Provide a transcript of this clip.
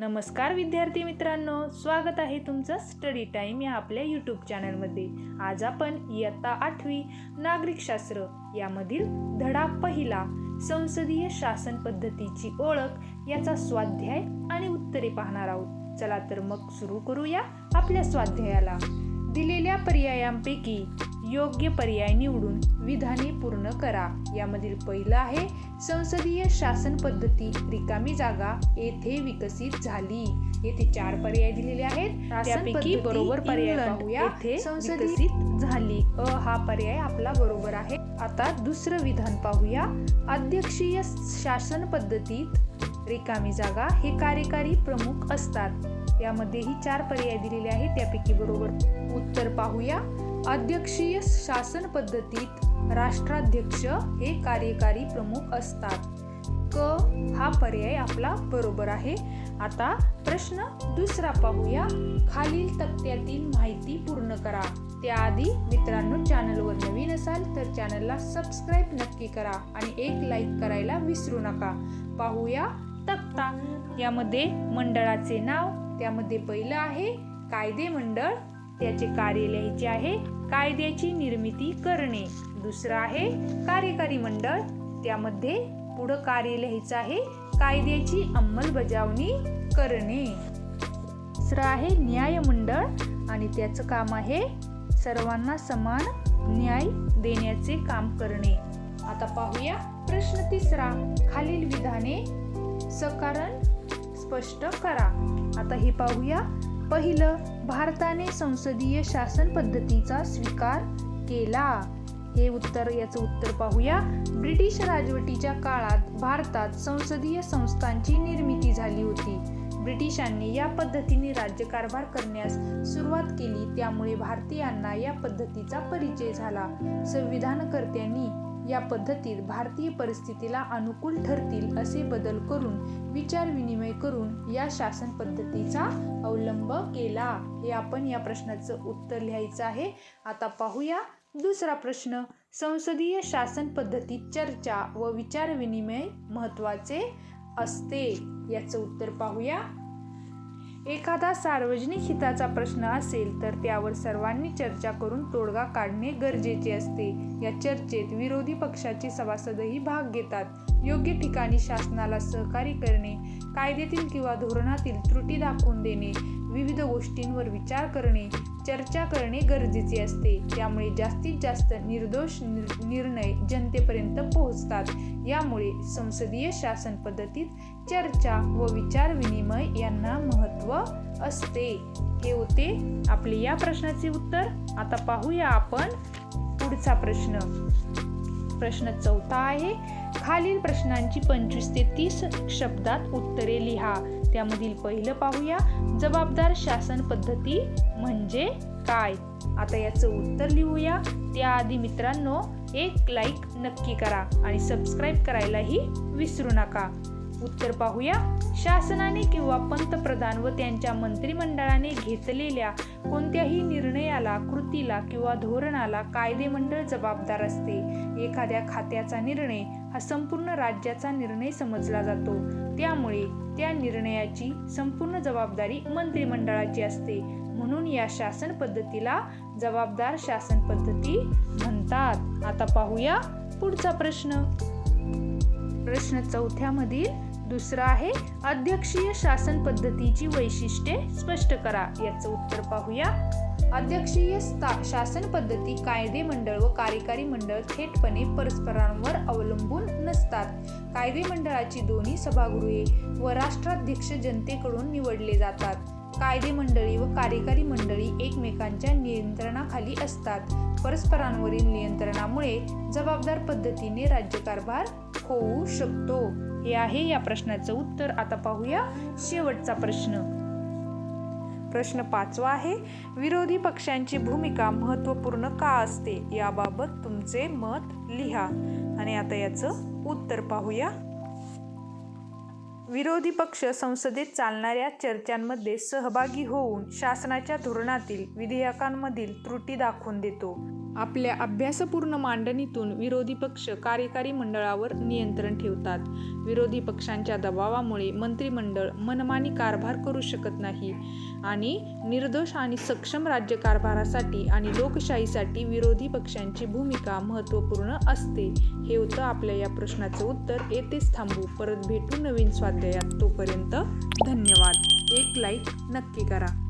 नमस्कार विद्यार्थी मित्रांनो स्वागत आहे तुमचं स्टडी टाईम या आपल्या यूट्यूब चॅनलमध्ये आज आपण इयत्ता आठवी नागरिकशास्त्र यामधील धडा पहिला संसदीय शासन पद्धतीची ओळख याचा स्वाध्याय आणि उत्तरे पाहणार आहोत. चला तर मग सुरू करूया आपल्या स्वाध्यायाला. दिलेल्या पर्यायांपैकी योग्य पर्याय निवडून विधाने पूर्ण करा. यामधील पहिलं आहे संसदीय शासन पद्धती रिकामी जागा येथे विकसित झाली. येथे चार पर्याय दिलेले आहेत. त्यापैकी बरोबर पर्याय पाहूया. विकसित झाली. अ हा पर्याय आपला बरोबर आहे. आता दुसरं विधान पाहूया. अध्यक्षीय शासन पद्धतीत रिकामी जागा हे कार्यकारी प्रमुख असतात. यामध्येही चार पर्याय दिलेले आहेत. त्यापैकी बरोबर उत्तर पाहूया. अध्यक्षीय शासन पद्धतीत राष्ट्राध्यक्ष हे कार्यकारी प्रमुख असतात. क हा पर्याय आपला बरोबर आहे. आता प्रश्न दुसरा पाहूया. खालील तक्त्यातील माहिती पूर्ण करा. त्याआधी मित्रांनो चॅनलवर नवीन असाल तर चॅनलला सबस्क्राईब नक्की करा आणि एक लाईक करायला विसरू नका. पाहूया तक्ता. यामध्ये मंडळाचे नाव त्यामध्ये पहिलं आहे कायदे मंडळ त्याचे कार्य लिहायचे आहे कायद्याची निर्मिती करणे. दुसरं आहे कार्यकारी मंडळ. त्यामध्ये पुढं कार्य लिहायचं आहे कायद्याची अंमलबजावणी करणे. दुसरं आहे न्यायमंडळ आणि त्याचं काम आहे सर्वांना समान न्याय देण्याचे काम करणे. आता पाहूया प्रश्न तिसरा. खालील विधाने सकारण स्पष्ट करा. आता हे पाहूया पहिलं भारताने संसदीय शासन पद्धतीचा स्वीकार केला. हे उत्तर याचं उत्तर पाहूया. ब्रिटिश राजवटीच्या काळात भारतात संसदीय संस्थांची निर्मिती झाली होती. ब्रिटिशांनी या पद्धतीने राज्यकारभार करण्यास सुरुवात केली. त्यामुळे भारतीयांना या पद्धतीचा परिचय झाला. संविधानकर्त्यांनी या पद्धतीत भारतीय परिस्थितीला अनुकूल ठरतील असे बदल करून विचार विनिमय करून या शासन पद्धतीचा अवलंब केला. हे आपण या प्रश्नाचं उत्तर लिहायचं आहे. आता पाहूया दुसरा प्रश्न. संसदीय शासन पद्धतीत चर्चा व विचार विनिमय महत्त्वाचे असते. याचं उत्तर पाहूया. एखादा सार्वजनिक हिताचा प्रश्न असेल तर त्यावर सर्वांनी चर्चा करून तोडगा काढणे गरजेचे असते. या चर्चेत विरोधी पक्षाचे सभासदही भाग घेतात. योग्य ठिकाणी शासनाला सहकार्य करणे कायद्यातील किंवा धोरणातील त्रुटी दाखवून देणे विविध गोष्टींवर विचार करणे चर्चा करणे गरजेचे असते. त्यामुळे जास्तीत जास्त निर्दोष निर्णय जनतेपर्यंत पोहोचतात. यामुळे संसदीय शासन पद्धतीत चर्चा व विचार विनिमय यांना महत्त्व असते. हे होते आपले या प्रश्नाचे उत्तर. आता पाहूया आपण पुढचा प्रश्न. प्रश्न चौथा आहे. खालील प्रश्नांची पंचवीस ते तीस शब्दात उत्तरे लिहा. त्यामधील पहिलं पाहूया. जबाबदार शासन पद्धती म्हणजे काय? आता याचं उत्तर लिहूया. त्याआधी मित्रांनो एक लाईक नक्की करा आणि सबस्क्राईब करायलाही विसरू नका. उत्तर पाहूया. शासनाने किंवा पंतप्रधान व त्यांच्या मंत्रिमंडळाने घेतलेल्या कोणत्याही निर्णयाला कृतीला किंवा धोरणाला कायदेमंडळ जबाबदार असते. एखाद्या खात्याचा निर्णय हा संपूर्ण राज्याचा निर्णय समजला जातो. त्यामुळे त्या निर्णयाची संपूर्ण जबाबदारी मंत्रिमंडळाची असते. म्हणून या शासन पद्धतीला जबाबदार शासन पद्धती म्हणतात. आता पाहूया पुढचा प्रश्न. प्रश्न चौथ्यामधील दुसरा आहे अध्यक्षीय शासन पद्धतीची वैशिष्ट्ये स्पष्ट करा. याचं उत्तर पाहूया. अध्यक्षीय शासन पद्धती कायदे मंडळ व कार्यकारी मंडळ थेटपणे परस्परांवर अवलंबून नसतात. कायदे मंडळाची दोन्ही सभागृहे व राष्ट्राध्यक्ष जनतेकडून निवडले जातात. कायदे मंडळी व कार्यकारी मंडळी एकमेकांच्या नियंत्रणाखाली असतात. परस्परांवरील नियंत्रणामुळे जबाबदार पद्धतीने राज्यकारभार होऊ शकतो. हे आहे या प्रश्नाचं उत्तर. आता पाहूया शेवटचा प्रश्न. प्रश्न पाचवा आहे विरोधी पक्षांची भूमिका महत्त्वपूर्ण का असते? याबाबत तुमचे मत लिहा. आणि आता याचं उत्तर पाहूया. विरोधी पक्ष संसदेत चालणाऱ्या चर्चांमध्ये सहभागी होऊन शासनाच्या धोरणातील विधेयकांमधील त्रुटी दाखवून देतो. आपल्या अभ्यासपूर्ण मांडणीतून विरोधी पक्ष कार्यकारी मंडळावर नियंत्रण ठेवतात. विरोधी पक्षांच्या दबावामुळे मंत्रिमंडळ मनमानी कारभार करू शकत नाही आणि निर्दोष आणि सक्षम राज्यकारभारासाठी आणि लोकशाहीसाठी विरोधी पक्षांची भूमिका महत्त्वपूर्ण असते हे होतं आपल्या या प्रश्नाचं उत्तर. येथेच थांबू. परत भेटू नवीन स्वाध्यायात. तोपर्यंत धन्यवाद. एक लाईक नक्की करा.